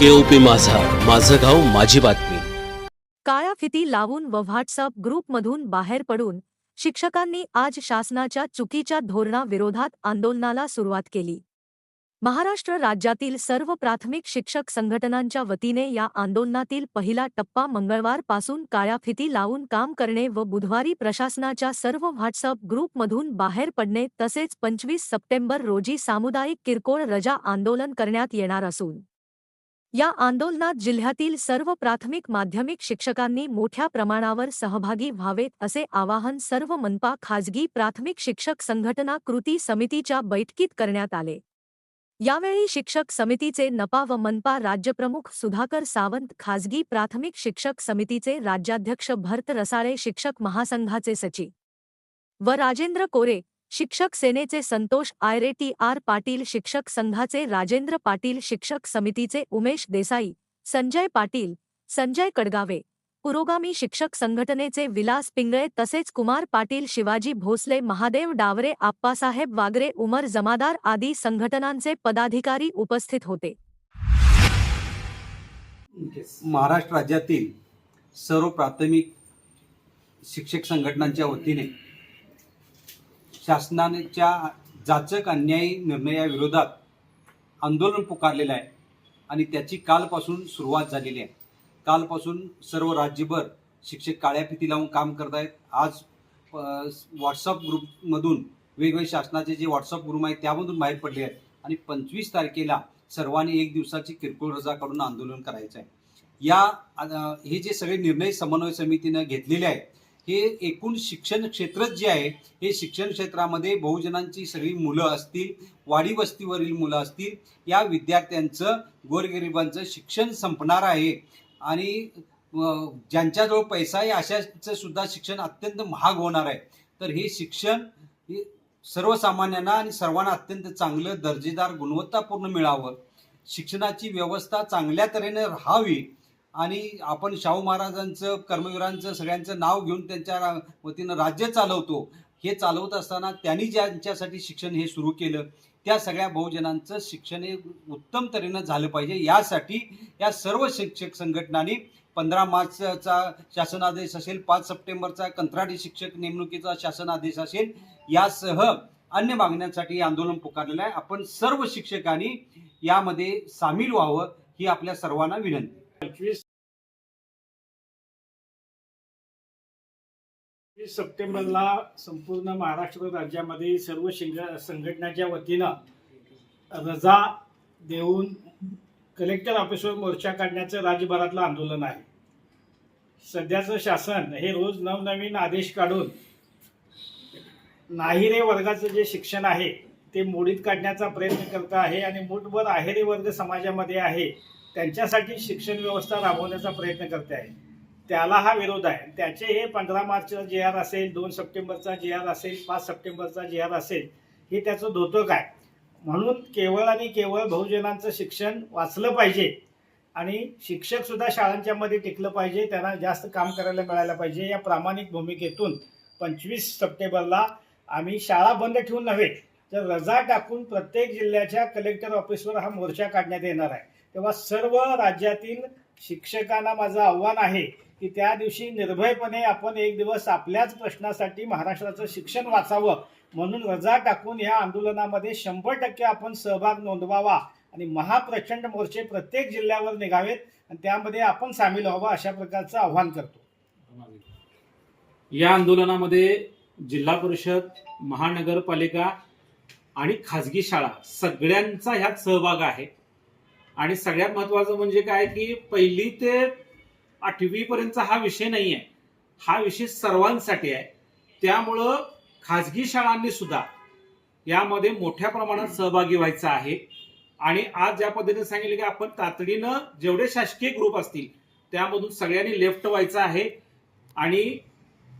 केओपी माझा. माझं गाव माझी बातमी. काळ्या फिती लावून व व्हॉट्सअप ग्रुपमधून बाहेर पडून शिक्षकांनी आज शासनाच्या चुकीच्या धोरणाविरोधात आंदोलनाला सुरुवात केली. महाराष्ट्र राज्यातील सर्व प्राथमिक शिक्षक संघटनांच्या वतीने या आंदोलनातील पहिला टप्पा मंगळवारपासून काळ्या फिती लावून काम करणे व बुधवारी प्रशासनाच्या सर्व व्हॉट्सअप ग्रुपमधून बाहेर पडणे तसेच पंचवीस सप्टेंबर रोजी सामुदायिक किरकोळ रजा आंदोलन करण्यात येणार असून या आंदोलनात जिल्ह्यातील सर्व प्राथमिक माध्यमिक शिक्षकांनी मोठ्या प्रमाणावर सहभागी व्हावेत असे आवाहन सर्व मनपा खाजगी प्राथमिक शिक्षक संघटना कृती समितीच्या बैठकीत करण्यात आले. यावेळी शिक्षक समितीचे नपा व मनपा राज्यप्रमुख सुधाकर सावंत खाजगी प्राथमिक शिक्षक समितीचे राज्याध्यक्ष भरत रसाळे शिक्षक महासंघाचे सचिव व राजेंद्र कोरे शिक्षक सेनेचे संतोष आयरे टी आर पाटील शिक्षक संघाचे राजेंद्र पाटील शिक्षक समितीचे उमेश देसाई संजय पाटील संजय कडगावे पुरोगामी शिक्षक संघटनेचे विलास पिंगळे तसेच कुमार पाटील शिवाजी भोसले महादेव डावरे आप्पासाहेब वागरे उमर जमादार आदी संघटनांचे पदाधिकारी उपस्थित होते. महाराष्ट्र राज्यातील सर्व प्राथमिक शिक्षक संघटनांच्या वतीने शासनाच्या जाचक अन्यायी निर्णयाविरोधात आंदोलन पुकारलेलं आहे आणि त्याची कालपासून सुरुवात झालेली आहे. कालपासून सर्व राज्यभर शिक्षक काळ्या फिती लावून काम करत आहेत. आज व्हॉट्सअप ग्रुपमधून वेगवेगळे शासनाचे जे व्हॉट्सअप ग्रुप आहेत त्यामधून बाहेर पडले आहेत आणि पंचवीस तारखेला सर्वांनी एक दिवसाची किरकोळ रजा काढून आंदोलन करायचं आहे. या हे जे सगळे निर्णय समन्वय समितीनं घेतलेले आहेत हे एकूण शिक्षण क्षेत्रच जे आहे हे शिक्षण क्षेत्रामध्ये बहुजनांची सगळी मुलं असतील वाडी वस्तीवरील मुलं असतील या विद्यार्थ्यांचं गोरगरिबांचं शिक्षण संपणार आहे. आणि ज्यांच्याजवळ पैसा आहे अशाचं सुद्धा शिक्षण अत्यंत महाग होणार आहे. तर हे शिक्षण हे सर्वसामान्यांना आणि सर्वांना अत्यंत चांगलं दर्जेदार गुणवत्तापूर्ण मिळावं. शिक्षणाची व्यवस्था चांगल्या तऱ्हेने राहावी. आणि आपण शाहू महाराजांचं कर्मवीरांचं सगळ्यांचं नाव घेऊन त्यांच्या वतीनं राज्य चालवतो. हे चालवत असताना त्यांनी ज्यांच्यासाठी शिक्षण हे सुरू केलं त्या सगळ्या बहुजनांचं शिक्षण हे उत्तम तऱ्हेनं झालं पाहिजे. यासाठी या सर्व शिक्षक संघटनांनी पंधरा मार्चचा शासनादेश असेल पाच सप्टेंबरचा कंत्राटी शिक्षक नेमणुकीचा शासनादेश असेल यासह अन्य मागण्यांसाठी हे आंदोलन पुकारलेलं आहे. आपण सर्व शिक्षकांनी यामध्ये सामील व्हावं ही आपल्या सर्वांना विनंती. पंचवीस वीस सप्टेंबरला संपूर्ण महाराष्ट्र राज्यामध्ये सर्व शिंग संघटनाच्या वतीनं रजा देऊन कलेक्टर ऑफिसवर मोर्चा काढण्याचं राज्यभरातलं आंदोलन आहे. सध्याचं शासन हे रोज नवनवीन आदेश काढून नाहिरे वर्गाचं जे शिक्षण आहे ते मोडीत काढण्याचा प्रयत्न करत आहे आणि मूठभर आहेरे वर्ग समाजामध्ये आहे. त्यांच्यासाठी शिक्षण व्यवस्था राबवण्याचा प्रयत्न करते आहे. त्याला हा विरोध आहे. त्याचे हे पंधरा मार्चचा जे आर असेल दोन सप्टेंबरचा जे आर असेल पाच सप्टेंबरचा जे आर असेल हे त्याचं धोतक आहे. म्हणून केवळ आणि केवळ बहुजनांचं शिक्षण वाचलं पाहिजे आणि शिक्षकसुद्धा शाळांच्या मध्ये टिकलं पाहिजे त्यांना जास्त काम करायला मिळायला पाहिजे. या प्रामाणिक भूमिकेतून पंचवीस सप्टेंबरला आम्ही शाळा बंद ठेवून नव्हे तर रजा टाकून प्रत्येक जिल्ह्याच्या कलेक्टर ऑफिसवर हा मोर्चा काढण्यात येणार आहे. तेव्हा सर्व राज्यातील शिक्षकांना माझं आव्हान आहे की त्या दिवशी निर्भयपणे आपण एक दिवस आपल्याच प्रश्नासाठी महाराष्ट्राचं शिक्षण वाचावं म्हणून रजा टाकून या आंदोलनामध्ये शंभर टक्के आपण सहभाग नोंदवावा आणि महाप्रचंड मोर्चे प्रत्येक जिल्ह्यावर निघावेत आणि त्यामध्ये आपण सामील व्हावं अशा प्रकारचं आव्हान करतो. या आंदोलनामध्ये जिल्हा परिषद महानगरपालिका आणि खाजगी शाळा सगळ्यांचा ह्यात सहभाग आहे. आणि सगळ्यात महत्वाचं म्हणजे काय की पहिली ते आठवी पर्यंतचा हा विषय नाही आहे हा विषय सर्वांसाठी आहे. त्यामुळं खाजगी शाळांनी सुद्धा यामध्ये मोठ्या प्रमाणात सहभागी व्हायचा आहे. आणि आज ज्या पद्धतीने सांगितलं की आपण तातडीनं जेवढे शासकीय ग्रुप असतील त्यामधून सगळ्यांनी लेफ्ट व्हायचं आहे. आणि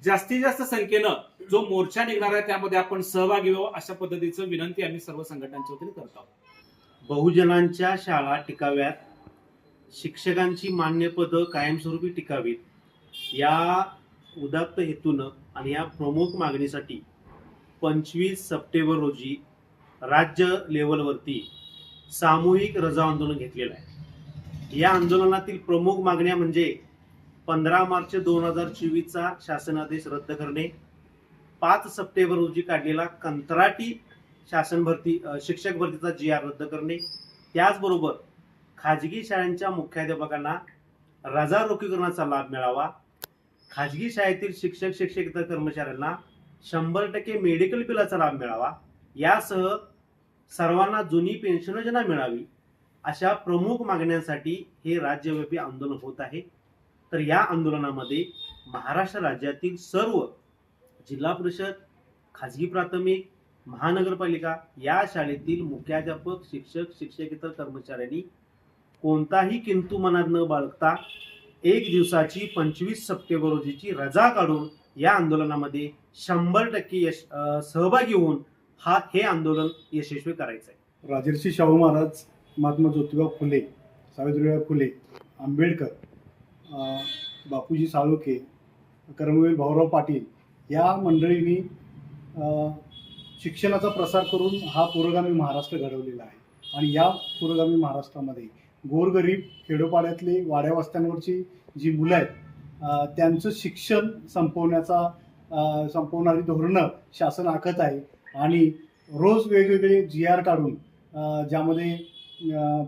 जास्तीत जास्त संख्येनं जो मोर्चा निघणार आहे त्यामध्ये आपण सहभागी व्हावं अशा पद्धतीचं विनंती आम्ही सर्व संघटनांच्या वतीने करत आहोत. बहुजनांच्या शाळा टिकाव्यात. शिक्षकांची मान्यपदं कायमस्वरूपी टिकावीत. या उदात्त हेतूनं आणि या प्रमुख मागणीसाठी पंचवीस सप्टेंबर रोजी राज्य लेवलवरती सामूहिक रजा आंदोलन घेतलेलं आहे. या आंदोलनातील प्रमुख मागण्या म्हणजे पंधरा मार्च दोन हजार चोवीसचा शासनादेश रद्द करणे. पाच सप्टेंबर रोजी काढलेला कंत्राटी शासन भरती शिक्षक भरतीचा जी आर रद्द करणे. त्याचबरोबर खाजगी शाळांच्या मुख्याध्यापकांना रजा रोखीकरणाचा लाभ मिळावा. खाजगी शाळेतील शिक्षक शिक्षकेतर कर्मचाऱ्यांना शंभर टक्के मेडिकल बिलाचा लाभ मिळावा. यासह सर्वांना जुनी पेन्शन योजना मिळावी. अशा प्रमुख मागण्यांसाठी हे राज्यव्यापी आंदोलन होत आहे. तर या आंदोलनामध्ये महाराष्ट्र राज्यातील सर्व जिल्हा परिषद खाजगी प्राथमिक महानगरपालिका या शाळेतील मुख्याध्यापक शिक्षक शिक्षकेतर कर्मचाऱ्यांनी कोणताही किंतु मनात न बाळगता एक दिवसाची पंचवीस सप्टेंबर रोजीची रजा काढून या आंदोलनामध्ये शंभर टक्के यश सहभागी होऊन हा हे आंदोलन यशस्वी करायचं आहे राजर्षी शाहू महाराज महात्मा ज्योतिबा फुले सावित्रीबाई फुले आंबेडकर बापूजी साळुके कर्मवीर भाऊराव पाटील या मंडळींनी शिक्षणाचा प्रसार करून हा पुरोगामी महाराष्ट्र घडवलेला आहे. आणि या पुरोगामी महाराष्ट्रामध्ये गोरगरीब खेडोपाड्यातली वाड्या वस्त्यांवरची जी मुलं आहेत त्यांचं शिक्षण संपवण्याचा संपवणारी धोरणं शासन आखत आहे. आणि रोज वेगवेगळे जी आर काढून ज्यामध्ये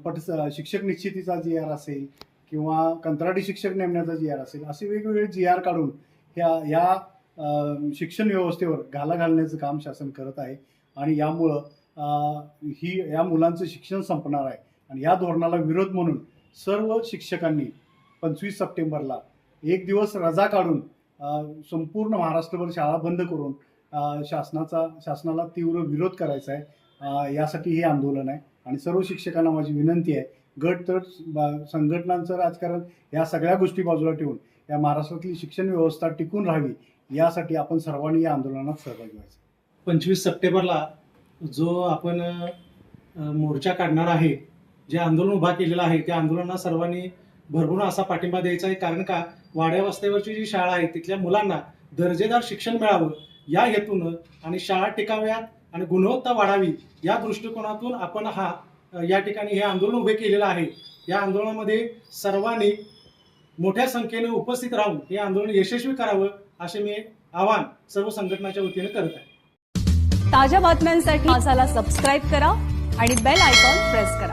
पट शिक्षक निश्चितीचा जी आर असेल किंवा कंत्राटी शिक्षक नेमण्याचा जी आर असेल असे वेगवेगळे जी आर काढून ह्या या शिक्षण व्यवस्थेवर घाला घालण्याचं काम शासन करत आहे. आणि यामुळं ही या मुलांचं शिक्षण संपणार आहे. आणि या धोरणाला विरोध म्हणून सर्व शिक्षकांनी पंचवीस सप्टेंबरला एक दिवस रजा काढून संपूर्ण महाराष्ट्रभर शाळा बंद करून शासनाचा शासनाला तीव्र विरोध करायचा आहे. यासाठी हे आंदोलन आहे. आणि सर्व शिक्षकांना माझी विनंती आहे गट तट संघटनांचं राजकारण या सगळ्या गोष्टी बाजूला ठेवून या महाराष्ट्रातली शिक्षण व्यवस्था टिकून राहावी यासाठी आपण सर्वांनी या आंदोलनात सहभागी व्हायचं. पंचवीस सप्टेंबरला जो आपण मोर्चा काढणार आहे जे आंदोलन उभा केलेलं आहे त्या आंदोलनाला सर्वांनी भरभरून असा पाठिंबा द्यायचा आहे. कारण का वाड्या वस्त्यावरची जी शाळा आहे तिथल्या मुलांना दर्जेदार शिक्षण मिळावं या हेतून आणि शाळा टिकाव्यात आणि गुणवत्ता वाढावी या दृष्टिकोनातून आपण हा या ठिकाणी हे आंदोलन उभे केलेलं आहे. या आंदोलनामध्ये सर्वांनी मोठ्या संख्येने उपस्थित राहून हे आंदोलन यशस्वी करावं असे मी आवाहन सर्व संघटनाच्या वतीने करत आहे. ताज्या बातम्यांसाठी माझाला सबस्क्राईब करा आणि बेल आयकॉन प्रेस करा.